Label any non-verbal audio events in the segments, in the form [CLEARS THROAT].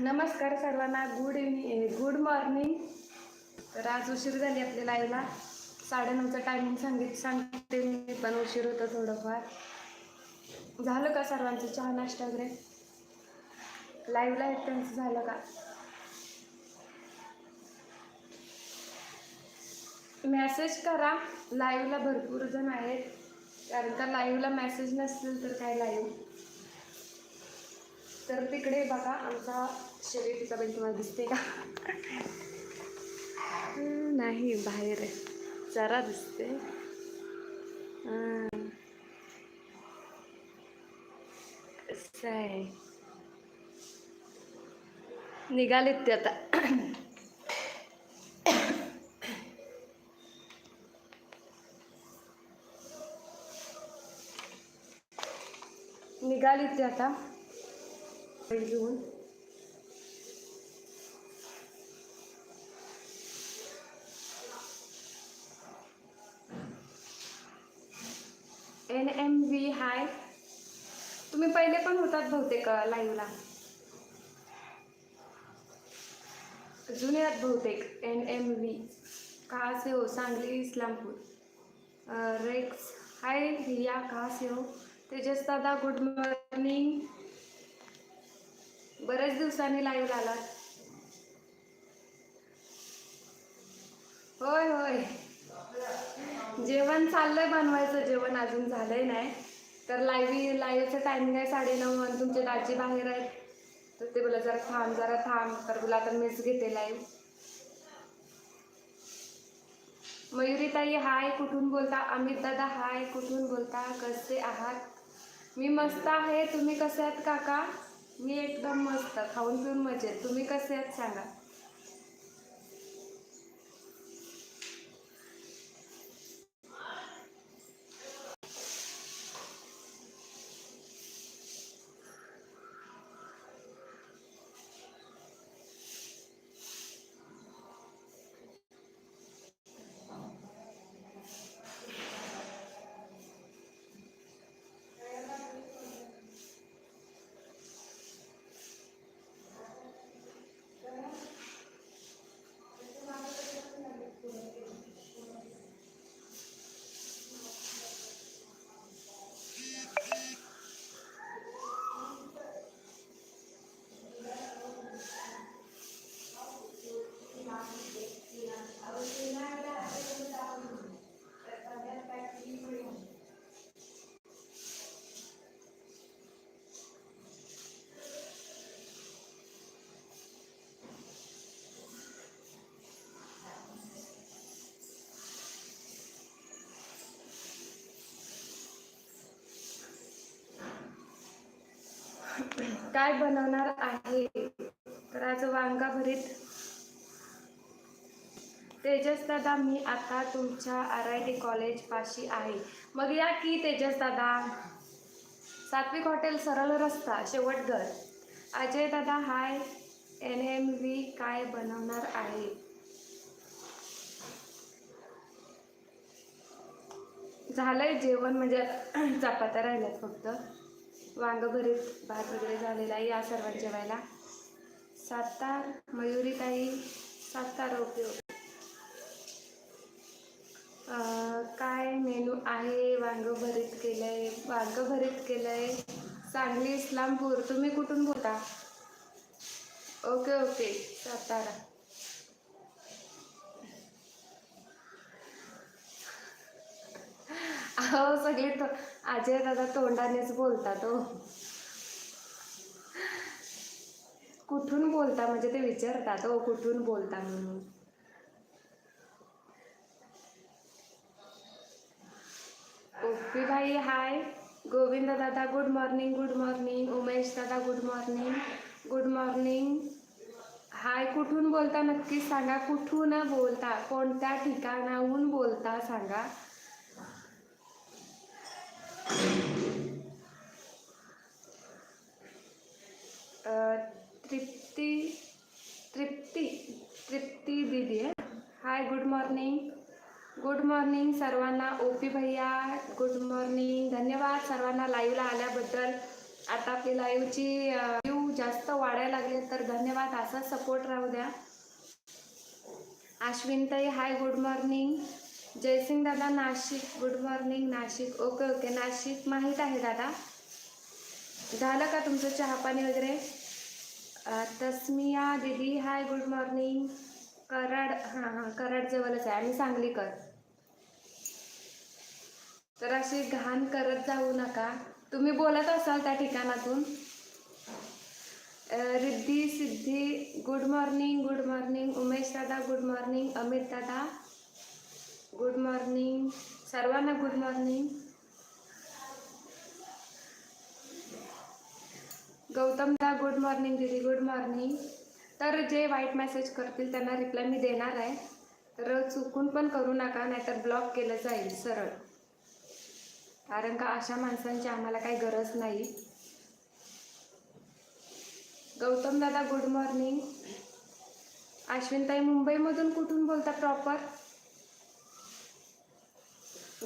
नमस्कार सर्वांना. Good evening good morning तर आज उशीर झाली आपल्या लाईव्हला साडेनऊचं टायमिंग सांगित सांगते मी पण उशीर होतं थोडंफार. झालं का सर्वांचं चहा नाश्ता वगैरे? लाईव्हला आहेत त्यांचं झालं का? मेसेज करा. लाईव्हला भरपूर जण आहेत. कारण का लाईव्हला मेसेज नसतील तर काय लाईव्ह तर तिकडे बघा आमचा शर्यतीचा बैल तुम्हाला दिसते का? नाही बाहेर आहे. जरा दिसते कसं आहे. निघालेत ते आता. निघालीत ते आता. घेऊन एन एम व्ही हाय तुम्ही पहिले पण होतात बहुतेक लाईव्हला जुन्यात बहुतेक एन एम व्ही का से हो सांगली इस्लामपूर. रेक्स हाय रिया का से हो तेजस दादा गुड मॉर्निंग. बऱ्याच दिवसांनी लाईव्ह आलात होय होय. जेवण चाललंय बनवायचं. जेवण अजून झालंय नाही. तर लाईव्ह लाईव्हचं टायमिंग आहे साडेनऊ आणि तुमचे दाजी बाहेर आहेत. तर ते बोला जरा थांब जरा थांब. तर बोला आता मीच घेते लाईव्ह मयुरीताई हाय कुठून बोलता? अमित दादा हाय कुठून बोलता? कसे आहात? मी मस्त आहे. तुम्ही कसे आहात काका? मी एकदम मस्त खाऊन पिऊन मजेत. तुम्ही कसे आहात सांगा. काय बनवणार आहे? तर आज वांगा भरीत तेजस दादा मी आता तुमच्या आर आय टी कॉलेज पाशी आहे. मग या की तेजस दादा सात्विक हॉटेल सरळ रस्ता शेवटघर अजय दादा हाय. एन एम व्ही काय बनवणार आहे? झालंय जेवण म्हणजे [CLEARS THROAT] चपात्या राहिल्यात फक्त. वांग भरीत भात वगैरे झालेला आहे या सर्वात जेवायला. सातार मयुरीताई सातार उपयोग काय मेनू आहे? वांग भरीत केलंय वांग भरीत केलंय. सांगली इस्लामपूर तुम्ही कुठून बोलता? Okay okay. सातारा अहो सगळे अजय दादा तोंडानेच बोलतात हो कुठून बोलता म्हणजे ते विचारतात हो कुठून बोलता म्हणून. ओपी भाई हाय. गोविंद दादा good morning good morning Umesh दादा good morning good morning hi कुठून बोलता नक्की सांगा. कुठून बोलता? कोणत्या ठिकाणाहून बोलता सांगा? तृप्ती तृप्ती तृप्ती दीदी आहे hi good morning good morning सर्वांना. ओपी भैया गुड मॉर्निंग धन्यवाद सर्वांना लाईव्हला आल्याबद्दल. आता आपली लाईव्हची व्ह्यू जास्त वाढायला लागले तर धन्यवाद. असा सपोर्ट राहू द्या. अश्विनताई हाय गुड मॉर्निंग जयसिंग दादा Nashik good morning Nashik. Okay okay Nashik माहीत आहे दादा? झालं का तुमचं चहापाणी वगैरे? तस्मिया दीदी हाय गुड मॉर्निंग कराड हां हां कराड जवळच आहे. आम्ही सांगलीकर. तर अशी घाण करत जाऊ नका. तुम्ही बोलत असाल त्या ठिकाणातून. Riddhi Siddhi good morning good morning Umesh दादा गुड मॉर्निंग अमित दादा गुड मॉर्निंग सर्वांना गुड मॉर्निंग गौतम दा गुड मॉर्निंग दीदी गुड मॉर्निंग तर जे वाईट मेसेज करतील त्यांना रिप्लाय मी देणार आहे. तर चुकून पण करू नका नाहीतर ब्लॉक केलं जाईल सरळ. कारण का अशा माणसांची आम्हाला काही गरज नाही. गौतम दादा गुड मॉर्निंग अश्विनताई मुंबईमधून कुठून बोलता प्रॉपर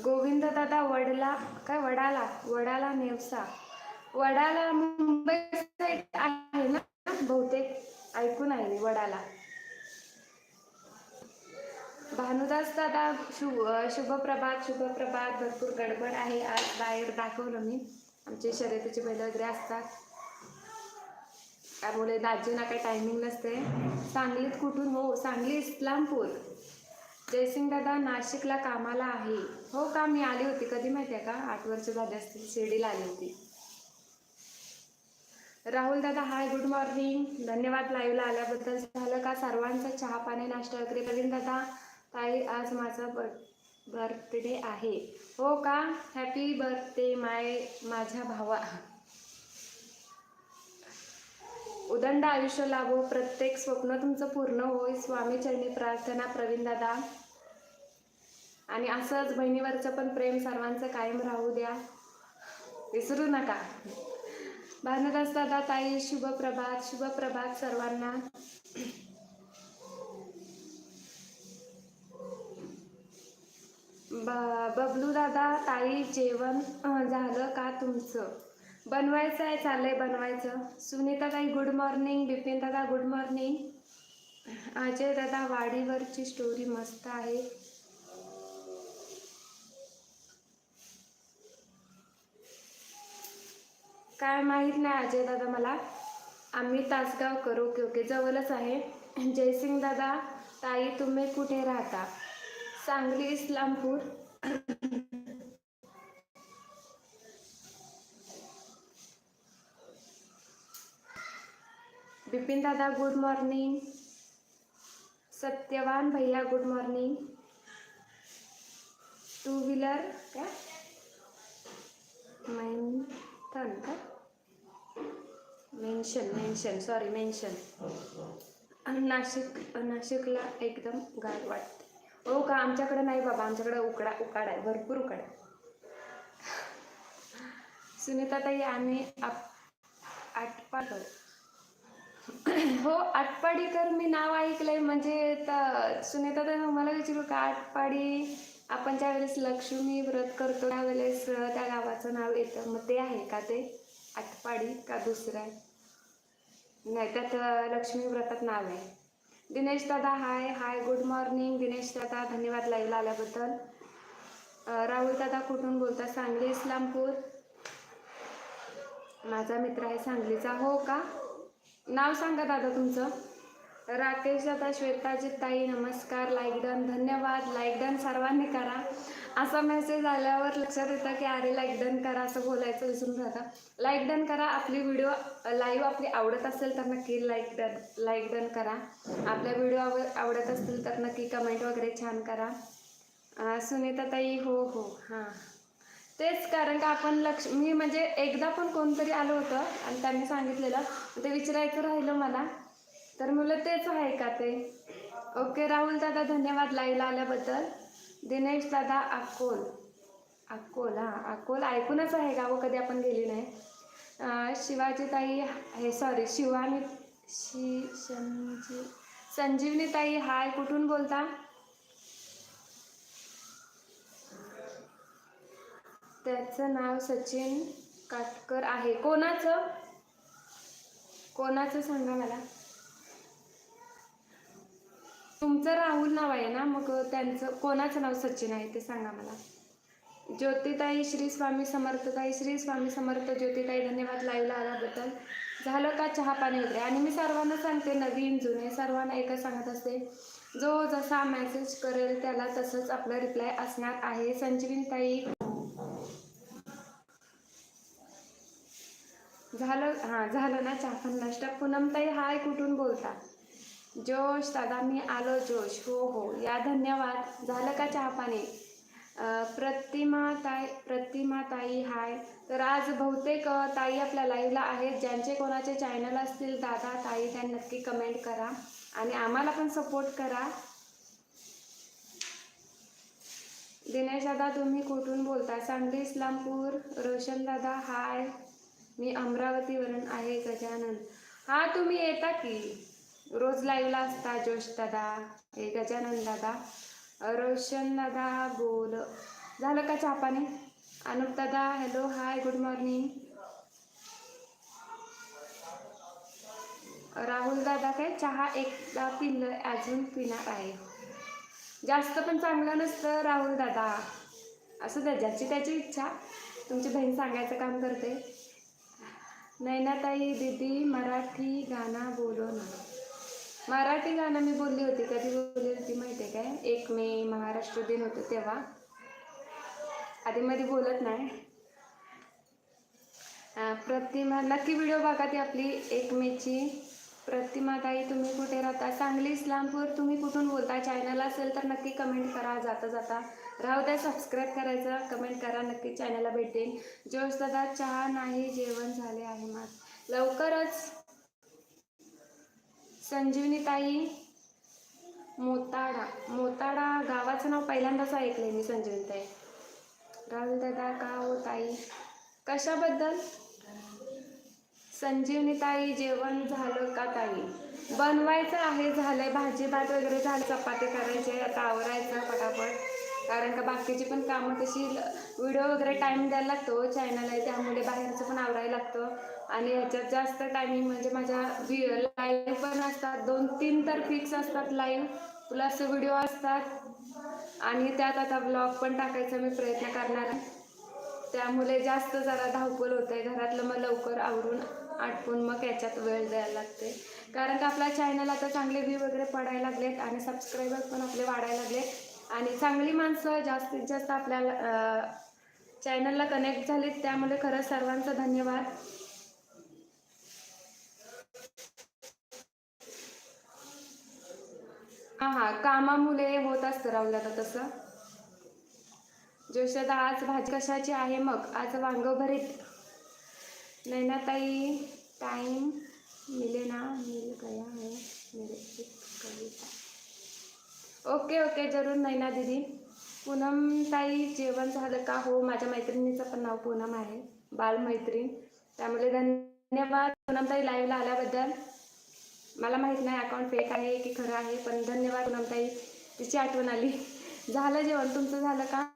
गोविंद दादा वडला काय वडाला? वडाला नेवसा. वडाला मुंबई साईड आहे ना? बहुतेक ऐकून आहे वडाला. भानुदास दादा शुभ शुभप्रभात शुभप्रभात. भरपूर गडबड आहे. आज बाहेर दाखवलं मी. आमचे शर्यतीचे बैल वगैरे असतात. त्यामुळे दाजींना काही टायमिंग नसते. सांगलीत कुठून? हो सांगली इस्लामपूर. जयसिंग दादा नाशिकला कामाला आहे. हो का? मी आली होती. कधी माहिती आहे का? आठ वर्ष झाली असतील. शिर्डीला आली होती. राहुल दादा हाय गुड मॉर्निंग धन्यवाद लाईव्हला आल्याबद्दल. झालं का? सर्वांचा चहा पाणी नाश्ता वगैरे? प्रवीण दादा ताई आज माझा बर्थडे आहे. हो का? हॅपी बर्थडे माय माझ्या भावा. उदंड आयुष्य लाभो. प्रत्येक स्वप्न तुमचं पूर्ण होय. स्वामी चरणी प्रार्थना प्रवीण दादा आणि असंच बहिणीवरचं पण प्रेम सर्वांचं कायम राहू द्या. विसरू नका. भानुदास दादा ताई शुभप्रभात शुभप्रभात सर्वांना. ब बबलू दादा ताई जेवण झालं का तुमचं? बनवायचं आहे चाललंय बनवायचं. सुनीता ताई गुड मॉर्निंग बिपिन दादा गुड मॉर्निंग अजय दादा वाडीवरची स्टोरी मस्त आहे. काय माहीत नाही अजय दादा मला. आम्ही तासगाव करू ओके ओके जवळच आहे. जयसिंग दादा ताई तुम्ही कुठे राहता? सांगली इस्लामपूर. बिपिन दादा गुड मॉर्निंग सत्यवान भैया गुड मॉर्निंग टू व्हीलर का मेन्शन का? Mention mention sorry mention Nashik नाशिकला एकदम गार वाटते. हो का? आमच्याकडे नाही बाबा आमच्याकडे उकडा उकाड आहे भरपूर उकाड आहे. सुनीताताई आम्ही आप आटपाड. हो आटपाडीकर मी नाव ऐकलंय म्हणजे तर सुनीताताई मला विचारू का? आटपाडी आपण ज्यावेळेस लक्ष्मी व्रत करतो त्यावेळेस त्या गावाचं नाव येतं मग ते आहे का ते? आटपाडी का दुसरं आहे? नाही त्यात लक्ष्मी व्रतात नाव आहे. दिनेश दादा hi hi good morning Dinesh दादा धन्यवाद लाईव्हला आल्याबद्दल. राहुल दादा कुठून बोलता सांगली इस्लामपूर. माझा मित्र आहे सांगलीचा. हो का? नाव सांगा दादा तुमचं. राकेश दादा श्वेताजी ताई नमस्कार. लाईक डन धन्यवाद. लाईक डन सर्वांनी करा. असा मेसेज आल्यावर लक्षात येतं की अरे लाईक डन करा असं बोलायचं विसरून जातं. लाईक डन करा आपली व्हिडिओ लाईव्ह आपली आवडत असेल तर नक्की लाईक डन लाईक डन करा. आपल्या व्हिडिओ आव आवडत असतील तर नक्की कमेंट वगैरे छान करा. सुनीता ताई हो हो हां. तेच कारण का आपण लक्ष मी म्हणजे एकदा पण कोणतरी आलं होतं आणि त्यांनी सांगितलेलं ते विचारायचं राहिलं मला. तर मुलं तेच आहे का ते? ओके राहुल दादा धन्यवाद लाईव्हला आल्याबद्दल. दिनेश दादा अकोल. अकोल हां अकोल ऐकूनच आहे गावं कधी आपण गेली नाही. शिवाजीताई हे सॉरी शिवानी शि संजी संजीवनीताई हाय कुठून बोलता? त्याचं नाव सचिन काटकर आहे. कोणाचं? कोणाचं सांगा मला? तुमचं राहुल नाव आहे ना मग त्यांचं कोणाचं नाव सचिन आहे ते सांगा मला. ज्योतिताई श्री स्वामी समर्थताई श्री स्वामी समर्थ ज्योतिताई धन्यवाद लाईव्हला आल्याबद्दल. झालं का चहा पाणी वगैरे? आणि मी सर्वांना सांगते नवीन जुने सर्वांना एकच सांगत असते. जो जसा मेसेज करेल त्याला तसंच आपलं रिप्लाय असणार आहे. संजीवनताई झालं हां झालं ना चहा पण नाश्ता? पूनमताई हाय कुठून बोलता? जोश दादा मी आलो जोश. हो हो. या धन्यवाद. झालं का चहापाने प्रतिमाताई प्रतिमाताई प्रतिमा ताई प्रतिमा ताई हाय. तर आज बहुतेक ताई आपल्या लाईव्हला आहेत. ज्यांचे कोणाचे चॅनल असतील दादा ताई त्या नक्की कमेंट करा. आणि आम्हाला पण सपोर्ट करा. दिनेश दादा तुम्ही कुठून बोलता? सांगली इस्लामपूर. रोशन दादा हाय. मी अमरावतीवरून आहे गजानन. हा तुम्ही येता की? रोज लाईव्हला असता जोश दादा हे गजानन दादा रोशन दादा बोल. झालं का चहा अनुप दादा hello hi good morning Rahul दादा काय चहा एकदा पिलं अजून पिणार आहे. जास्त पण चांगलं नसतं राहुल दादा. असं द्या ज्याची त्याची इच्छा. तुमची बहीण सांगायचं काम करते. नैनाताई दीदी मराठी गाणं बोलो ना. मराठी गाणं मी बोलली होती कधी बोलली होती माहिती आहे काय? एक मे महाराष्ट्र दिन होतं तेव्हा. आधी मध्ये बोलत नाही. प्रतिमा नक्की व्हिडिओ बघा ती आपली एक मेची. प्रतिमा ताई तुम्ही कुठे राहता? सांगली इस्लामपूर तुम्ही कुठून बोलता? चॅनल असेल तर नक्की कमेंट करा जाता जाता. राहू द्या सबस्क्राईब करायचं कमेंट करा नक्की चॅनलला भेटेल जोश दादा चहा नाही जेवण झाले आहे मग लवकरच संजीवनी ताई मोताडा. मोताडा गावाचं नाव पहिल्यांदाच ऐकलंय मी संजीवनी ताई. राहुल दादा का हो ताई. कशाबद्दल? संजीवनी ताई जेवण झालं का ताई? बनवायचं आहे झालंय भाजी भात वगैरे झालं चपाती करायचे आता आवरायचं पटापट कारण का बाकीची पण कामं कशी व्हिडिओ वगैरे टाईम द्यायला लागतो चॅनल आहे त्यामुळे बाहेरचं पण आवरायला लागतं. आणि ह्याच्यात जास्त टायमिंग म्हणजे माझ्या लाईव्ह पण असतात दोन तीन तर फिक्स असतात लाईव्ह प्लस व्हिडिओ असतात. आणि त्यात आता ब्लॉग पण टाकायचा मी प्रयत्न करणार आहे. त्यामुळे जास्त जरा धावपळ होते. घरातलं मग लवकर आवरून आटपून मग याच्यात वेळ द्यायला लागते. कारण का आपला चॅनल आता चांगले व्ह्यू वगैरे पडायला लागलेत आणि सबस्क्रायबर पण आपले वाढायला लागलेत. आणि चांगली माणसं जास्तीत जास्त आपल्या चॅनलला कनेक्ट झालीत त्यामुळे खरंच सर्वांचं धन्यवाद. हां हां कामामुळे होत असतं राहुल आता तसं. जोशदा आज भाजी कशाची आहे मग? आज वांग भरीत. नैनाताई टाइम मिले ना मिल गया है मेरे एक कविता. Okay okay. जरूर नैना दीदी. पूनम ताई जेवण झालं का? हो माझ्या मैत्रिणीचं पण नाव पूनम आहे. बालमैत्रीण त्यामुळे धन्यवाद पूनमताई लाईव्हला आल्याबद्दल. मला माहीत नाही अकाउंट फेक आहे की खरं आहे पण धन्यवाद पूनमताई तिची आठवण आली. झालं जेवण? तुमचं झालं का?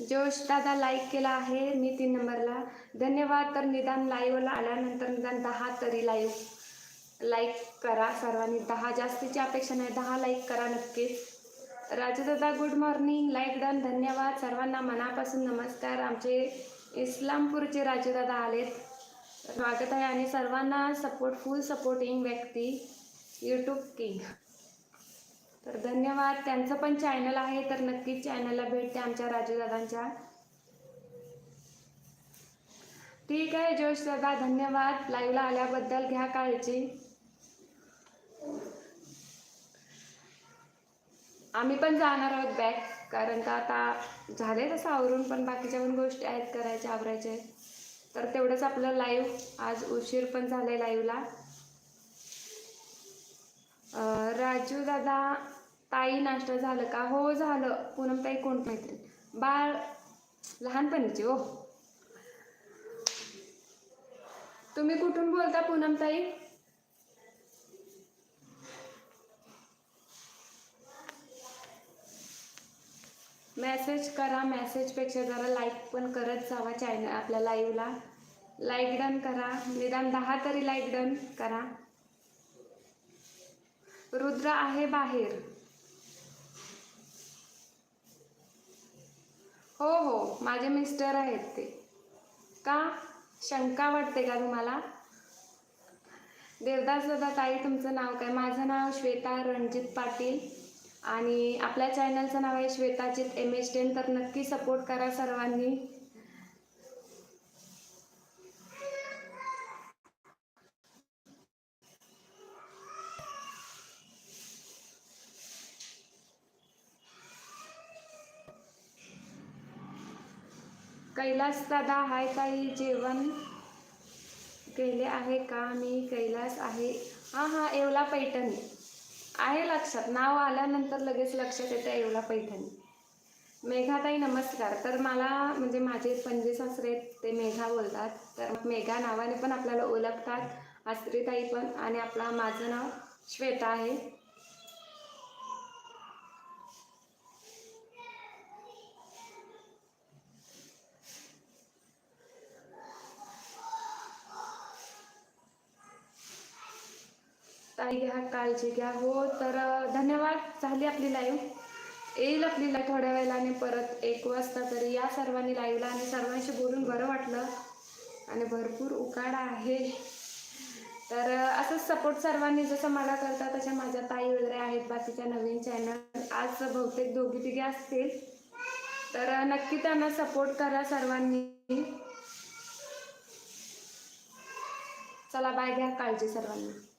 जोश दादा लाईक केला आहे मी तीन नंबरला धन्यवाद. तर निदान लाईव्हला आल्यानंतर निदान दहा तरी लाईव्ह लाईक करा सर्वांनी. दहा जास्तीची अपेक्षा नाही. दहा लाईक करा नक्कीच. राजदादा गुड मॉर्निंग लाईक डन धन्यवाद. सर्वांना मनापासून नमस्कार. आमचे इस्लामपूरचे राजदादा आलेत. स्वागत आहे आणि सर्वांना सपोर्ट फुल सपोर्टिंग व्यक्ती यूट्यूब किंग तर धन्यवाद. त्यांचं पण चॅनल आहे. तर नक्कीच चॅनलला भेटते आमच्या राजूदादांच्या. ठीक आहे जोश दादा. धन्यवाद. लाईव्हला आल्याबद्दल घ्या काळजी. आम्ही पण जाणार आहोत बॅग कारण का आता झाले तसं आवरून पण बाकीच्या पण गोष्टी आहेत करायच्या आवरायच्या तर तेवढंच आपलं लाईव्ह आज उशीर पण झालंय लाईव्हला राजू दादा ताई नाश्ता झालं का? हो झालं. पूनम ताई कोण मैत्रीण? बाळ लहानपणीची हो. तुम्ही कुठून बोलता पूनम मेसेज करा मेसेजपेक्षा जरा लाईक पण करत जावा चॅनल आपल्या लाईव्हला लाईक डन करा. निदान दहा तरी लाईक डन करा. रुद्र आहे बाहेर. हो हो माझे मिस्टर आहेत ते. का? शंका वाटते का तुम्हाला? देवदास दादा ताई तुमचं नाव काय? माझं नाव श्वेता रणजित पाटील. आणि आपल्या चॅनलचं नाव आहे श्वेताजित एम एच टेन तर नक्की सपोर्ट करा सर्वांनी. कैलास दादा हाय काही जेवण केले आहे का? मी कैलास आहे. हां हां येवला पैठणी. आहे लक्षात. नाव आल्यानंतर लगेच लक्षात येतं येवला पैठणी. मेघाताई नमस्कार. तर मला म्हणजे माझे पणजे सासरे आहेत, ते मेघा बोलतात. तर मेघा नावाने पण आपल्याला ओळखतात अस्त्रीताई पण आणि आपला माझं नाव श्वेता आहे. ताई घ्या काळजी घ्या. हो तर धन्यवाद. झाली आपली लाईव्ह येईल आपली लाईव्ह थोड्या वेळाने परत. एक वाजता तरी या सर्वांनी लाईव्हला आणि सर्वांशी बोलून बरं वाटलं. आणि भरपूर उकाडा आहे. तर असंच सपोर्ट सर्वांनी जसं मला करतात तशा माझ्या ताई वगैरे आहेत बाकीच्या नवीन चॅनल आज बहुतेक दोघी तिघे असतील. तर नक्की त्यांना सपोर्ट करा सर्वांनी. चला बाय घ्या. काळजी सर्वांना.